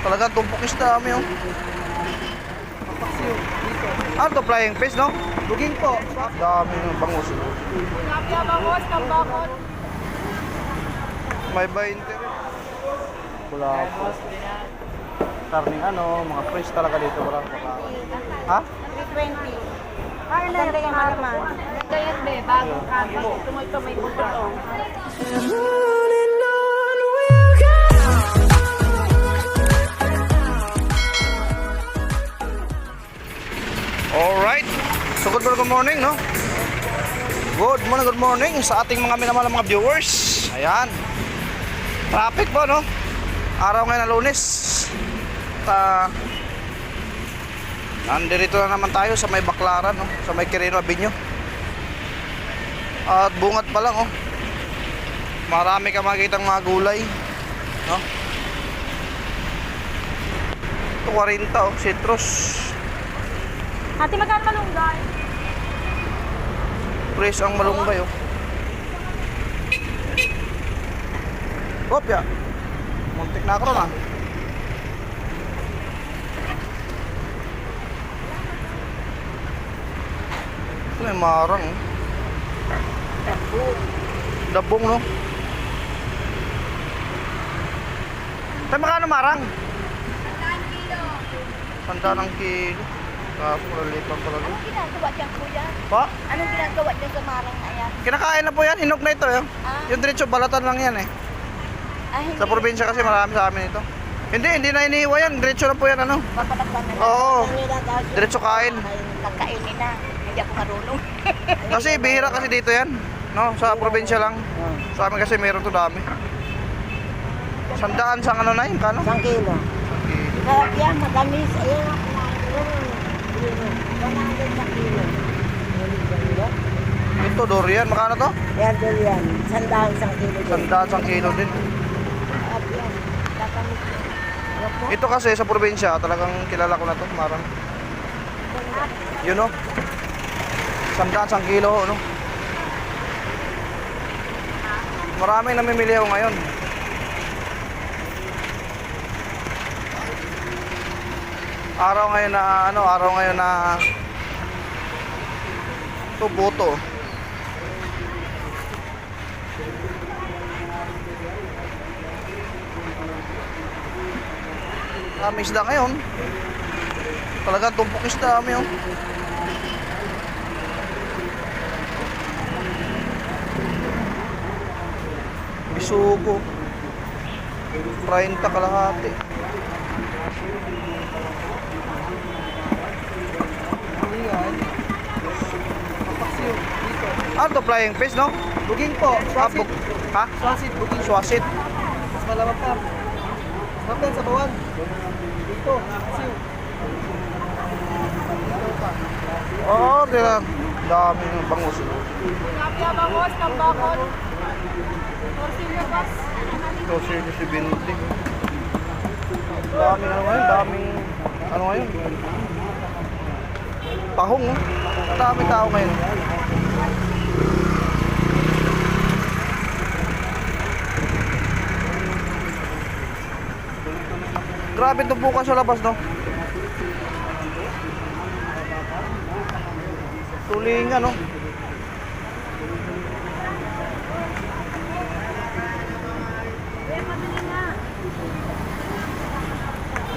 Talagang tumpok isda kami oh. Paksiw. Dito. Ano to, flying fish, no? Buging po. Dami ng bangus. oh. Tilapia bangos, tambakot. May 20 rin. Wala po. Karning ano, mga fresh talaga dito. Wala pa Ha? 320. Kaya na yung naman. Kaya be, bagong kanta. Tumoy pa Alright. So good morning, good morning, no? Good morning, good morning sa ating mga minamahal na mga viewers. Ayan. Traffic po, no? Araw ngayon na lunes. Ta Nandito na naman tayo sa may Baklaran, no? Sa may Quirino Avenue. At bungat pa lang, oh. Marami ka makikitang mga gulay. No? Ito 40, oh. Citrus. Ate, magkano malunggay? Fresh ang malunggay oh. Kopya. Muntik na ako ah. Ito may marang oh. Dabong no. Tayo magkano marang? Sanda ng kilo. Kaso malilipan talaga. Anong ginagawa dyan, kuya? Pa? Anong ginagawa dyan sa marang na yan? Kinakain na po yan, hinog na ito eh. Ah, Yung diretso balatan lang yan eh. ah, hindi. Sa probinsya kasi marami sa amin ito. Hindi, hindi na iniiwa yan. Diretso na po yan ano. Papatakpan na. Oo. Diretso kain. Ay, Kakainin na. Hindi ako marunong. Kasi bihira kasi dito yan. No, sa probinsya lang. Sa amin kasi meron to dami. Sandaan sa ano na yun, kano? Isang kilo. Sarap yan, matamis. Ayun ang kumain. 100 sa kilo. Ito, durian. Makano to? Yan, yan. Sandaan isang kilo. din. Sandaan sa kilo din. Yan. Ito kasi sa probinsya, talagang kilala ko na to. Marang. Yun no? Sandaan sa kilo, no? Maraming namimili ako ngayon. Araw ngayon na ano, araw ngayon na ito buto. Kami isda ngayon. Talagang tumpok isda kami oh. Bisugo. 30 kalahati. Ano to flying fish no? Buging po. Ah, Swasit. buk- ha? Swasit. Buging. Swasit. Mas malamang pa. Sarap yan sa bawan. Dito. Pa. Oo, oh, tira. Dami ng bangus. Tilapia bangos, tambakot. Torsilyo bas. Ito si Binti. Dami ano ngayon, daming ano ngayon. Tahong. Dami tao ngayon. Grabe ito bukas sa labas no. Tulingan no.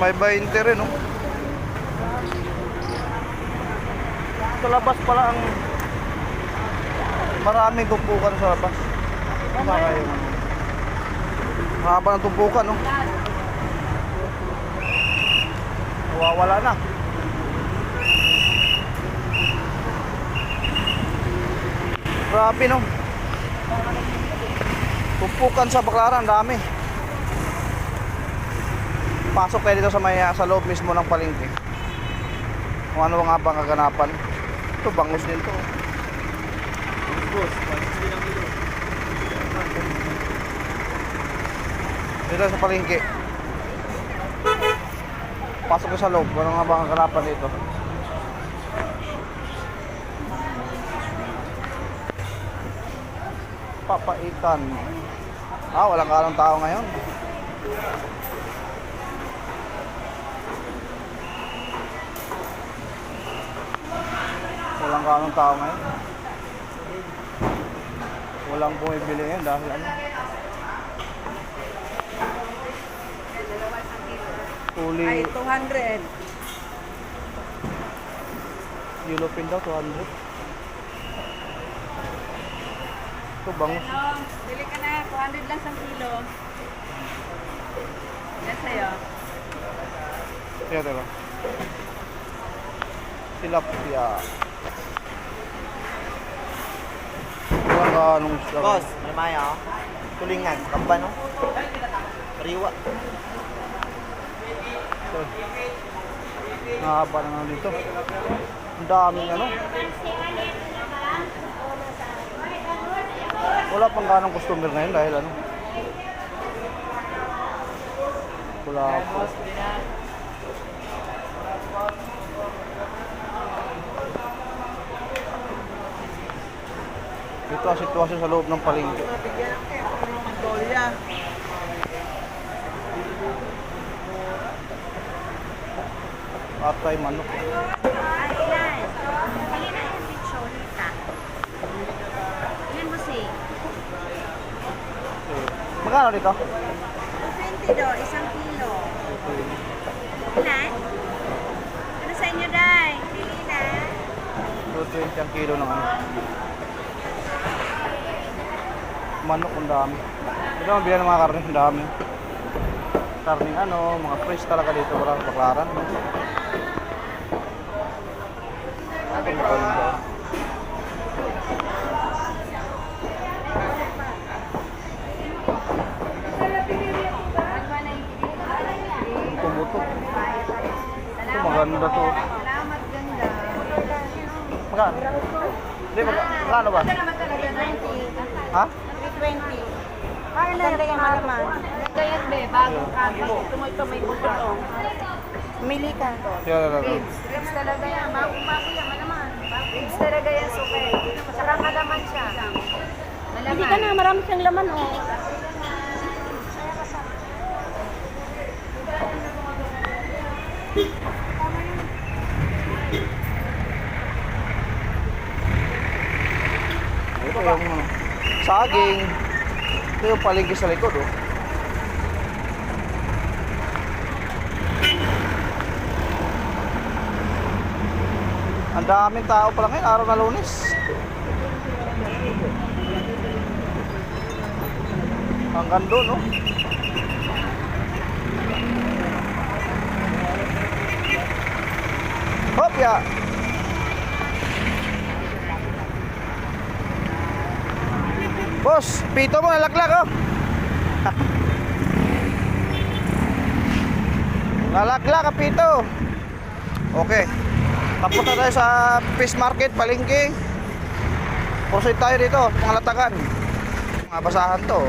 May 20 rin, no? Sa labas pala ang maraming tumpukan sa labas. Tama kayo. Mahaba ng tumpukan, no? Nawawala na. Grabe, no? Tumpukan sa baklaran, dami pasok tayo dito sa may ah, sa loob mismo ng palengke. Kung ano nga bang kaganapan. Ito bangus din to. Kilo. Dito sa palengke. Pasok ko sa loob. Kung ano nga bang kaganapan dito. Papaitan. Ah, walang kalong tao ngayon. Ng tao ngayon. Walang bumibili ngayon dahil ano. Fully Ay, 200. yellow pin daw, 200. Ito bangus. Ano, bili ka na. 200 lang sa kilo. Yan sa'yo. Teka, teka. Tilapia. Walang anong isla. Boss, may maya ako. Tulingan, kamba no? Riwa. Ito. Nakahaba na nga dito. Ang daming ano. Wala pang ganong customer ngayon dahil ano. Wala po. Ito ang sitwasyon sa loob ng palengke. Atay manok. Magkano dito? 220 do, isang kilo. Ilan? Ano sa inyo, Day? Pili na. 220 ang kilo ng ano. Manok ang dami. Dito mabili ng mga karne, ang dami. Karning ano, mga fresh talaga dito, wala baklaran. Mo kayo Ito buto. Ito maganda to. Salamat, ganda. Magkano? Hindi, magka- magkano ba? Salamat talaga, 20. Ha? 320. Kaya na yung malaman. Kaya be, bagong kami. Tumoy pa may butol. oh. Mili ka. Ribs. Ribs talaga yan. Bagong bago yan. Malaman. Ribs talaga yan, suke. Saka malaman siya. Malaman. Hindi ka na. Marami siyang laman, oh. Ito yung ano, saging. Ito yung palengke sa likod, oh. Ang daming tao pala ngayon, araw na lunes. Hanggang doon, oh. Hopya! Boss, pito mo nalaglag oh. nalaglag ang pito. Okay. Tapos na tayo sa fish market, palengke. Proceed tayo dito, mga latagan. Mga basahan to.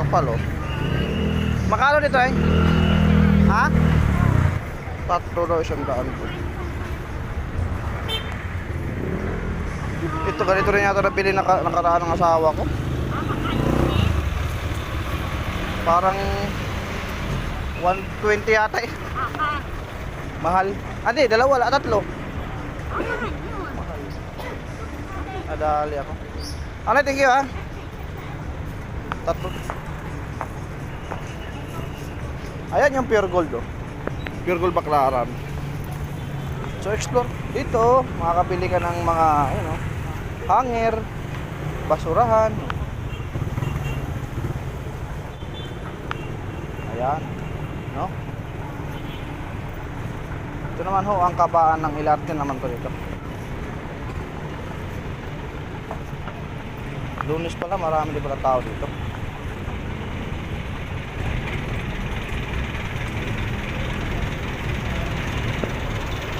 Kapal oh. Makalo dito eh? Ha? Tatlo daw isang daan po. Ito ganito rin yata nabili naka, nakaraan ng asawa ko. Parang 120 yata eh. Mahal. Ah, di, dalawa, tatlo. Mahal. Nadali ako. Ano, thank you ha. Tatlo. Ayan yung pure gold oh. Pure gold baklaran. So explore dito, makakabili ka ng mga, ayun oh, hanger, basurahan. Ayan, no? Ito naman ho ang kabaan ng Ilarte naman to dito. Lunes pala, marami din pala tao dito.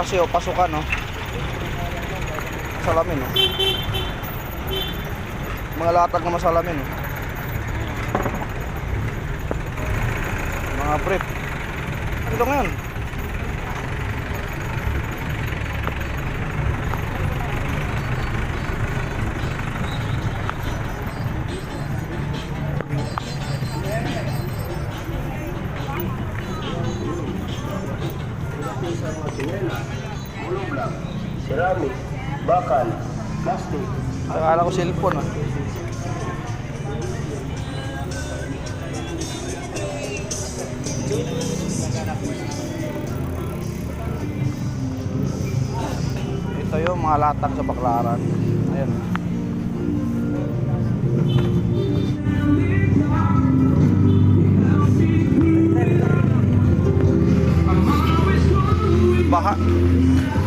Kasi oh, pasukan no. Salamin oh. Mga latag na masalamin oh. Mga brief. Ano ito ngayon? bakal, plastic. Akala ko cellphone ah. Ito yung mga latang sa baklaran. Ayan. Baha.